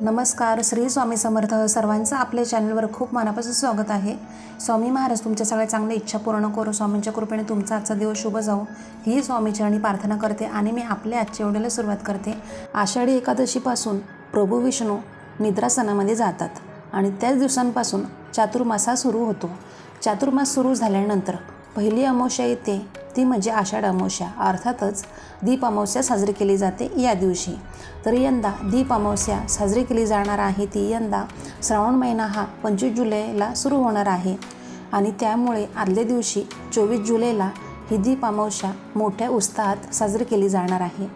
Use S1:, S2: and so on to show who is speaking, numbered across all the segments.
S1: नमस्कार श्री स्वामी समर्थ सर्वांचं आपल्या चॅनलवर खूप मनापासून स्वागत आहे. स्वामी महाराज तुमच्या सगळ्या चांगल्या इच्छा पूर्ण करू. स्वामींच्या कृपेने तुमचा आजचा दिवस शुभ जाऊ ही स्वामीचरणी प्रार्थना करते आणि मी आपल्या आजच्या एवढ्याला सुरुवात करते. आषाढी एकादशीपासून प्रभू विष्णू निद्रासनामध्ये जातात आणि त्याच दिवसांपासून चातुर्मासा सुरू होतो. चातुर्मास सुरू झाल्यानंतर पहिली अमावस्या येते. ती म्हणजे आषाढ अमावस्या. अर्थातच दीप अमावस्या साजरी केली जाते या दिवशी. तर यंदा दीप अमावस्या साजरी केली जाणार आहे ती यंदा श्रावण महिना हा पंचवीस जुलैला सुरू होणार आहे. आणि त्यामुळे आदल्या दिवशी चोवीस जुलैला ही दीप अमावस्या मोठ्या उत्साहात साजरी केली जाणार आहे.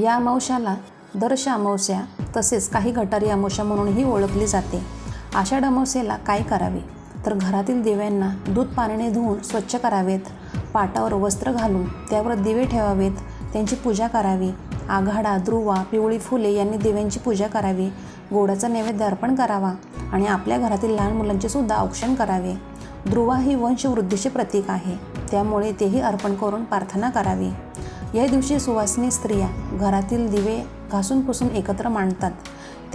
S1: या अमावस्याला दर्श अमावस्या तसेच काही गटारी अमावस्या म्हणूनही ओळखली जाते. आषाढ अमावस्येला काय करावे? तर घरातील दिव्यांना दूध पाण्याने धुवून स्वच्छ करावेत. पाटावर वस्त्र घालून त्यावर दिवे ठेवावेत त्यांची पूजा करावी. आघाडा ध्रुवा पिवळी फुले यांनी दिव्यांची पूजा करावी. गोडाचा नैवेद्य अर्पण करावा आणि आपल्या घरातील लहान मुलांचे सुद्धा औक्षण करावे. ध्रुवा ही वंशवृद्धीचे प्रतीक आहे. त्यामुळे तेही अर्पण करून प्रार्थना करावी. या दिवशी सुवासिनी स्त्रिया घरातील दिवे घासून पुसून एकत्र मांडतात.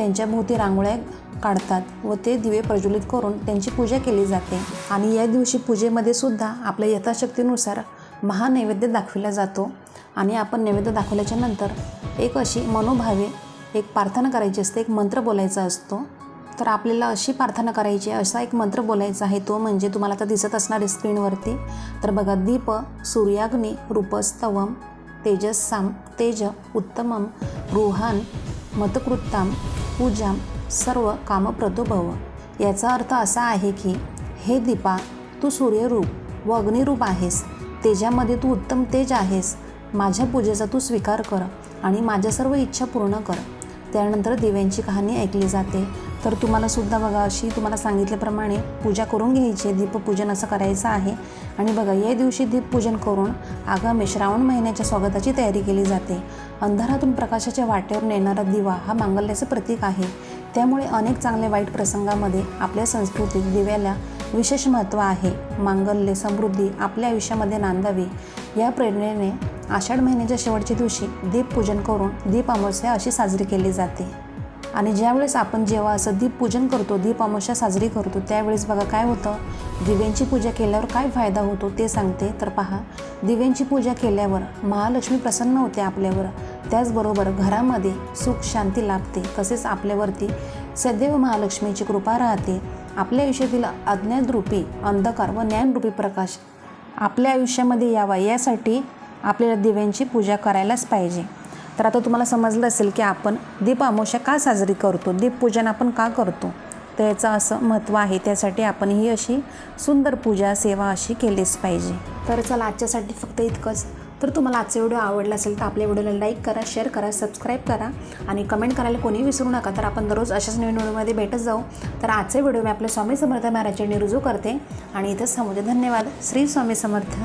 S1: त्यांच्या भोवती रांगोळ्या काढतात व ते दिवे प्रज्वलित करून त्यांची पूजा केली जाते. आणि या दिवशी पूजेमध्ये सुद्धा आपल्या यथाशक्तीनुसार महानैवेद्य दाखविला जातो. आणि आपण नैवेद्य दाखवल्याच्या नंतर एक अशी मनोभावे एक प्रार्थना करायची असते एक मंत्र बोलायचा असतो. तर आपल्याला अशी प्रार्थना करायची आहे असा एक मंत्र बोलायचा आहे तो म्हणजे तुम्हाला आता दिसत असणारे स्क्रीनवरती. तर बघा दीप सूर्याग्नी रूपस्तवम तेजस्साम तेज उत्तमम रुहान मतकृत्ताम पूजाम सर्व कामप्रदोभव. याचा अर्थ असा आहे की हे दीपा तू सूर्यरूप व अग्निरूप आहेस. तेजामध्ये तू उत्तम तेज आहेस. माझ्या पूजेचा तू स्वीकार कर आणि माझ्या सर्व इच्छा पूर्ण कर. त्यानंतर दिव्यांची कहाणी ऐकली जाते. तर तुम्हाला सुद्धा बघा अशी तुम्हाला सांगितल्याप्रमाणे पूजा करून घ्यायची आहे. दीपपूजन असं करायचं आहे. आणि बघा या दिवशी दीपपूजन करून आगामी श्रावण महिन्याच्या स्वागताची तयारी केली जाते. अंधारातून प्रकाशाच्या वाटेवर नेणारा दिवा हा मांगल्याचं प्रतीक आहे. त्यामुळे अनेक चांगल्या वाईट प्रसंगामध्ये आपल्या संस्कृतीत दिव्याला विशेष महत्त्व आहे. मांगल्य समृद्धी आपल्या आयुष्यामध्ये नांदावी. या प्रेरणेने आषाढ महिन्याच्या शेवटच्या दिवशी दीपपूजन करून दीप अमावस्या अशी साजरी केली जाते. आणि ज्यावेळेस आपण जेव्हा असं दीपपूजन करतो दीप अमावस्या साजरी करतो त्यावेळेस बघा काय होतं? दिव्यांची पूजा केल्यावर काय फायदा होतो ते सांगते. तर पहा दिव्यांची पूजा केल्यावर महालक्ष्मी प्रसन्न होते आपल्यावर. त्याचबरोबर घरामध्ये सुख शांती लाभते. तसेच आपल्यावरती सदैव महालक्ष्मीची कृपा राहते. आपल्या आयुष्यातील अज्ञानरूपी अंधकार व ज्ञानरूपी प्रकाश आपल्या आयुष्यामध्ये यावा यासाठी आपल्याला दिव्यांची पूजा करायलाच पाहिजे. तर आता तुम्हाला समजलं असेल की आपण दीप अमावस्या का साजरी करतो? दीपपूजन आपण का करतो? तर याचं असं महत्त्व आहे. त्यासाठी आपण ही अशी सुंदर पूजा सेवा अशी केलीच पाहिजे. तर चला आजच्यासाठी फक्त इतकंच. तर तुम्हाला आजचा व्हिडिओ आवडला असेल तर आपल्या व्हिडिओला लाईक करा शेअर करा सबस्क्राईब करा आणि कमेंट करायला कोणी विसरू नका. तर आपण दररोज अशाच नवीन व्हिडिओमध्ये भेटत जाऊ. तर आजचे व्हिडिओ मी आपल्या स्वामी समर्थ महाराजांनी रुजू करते आणि इथं समोर धन्यवाद. श्री स्वामी समर्थ.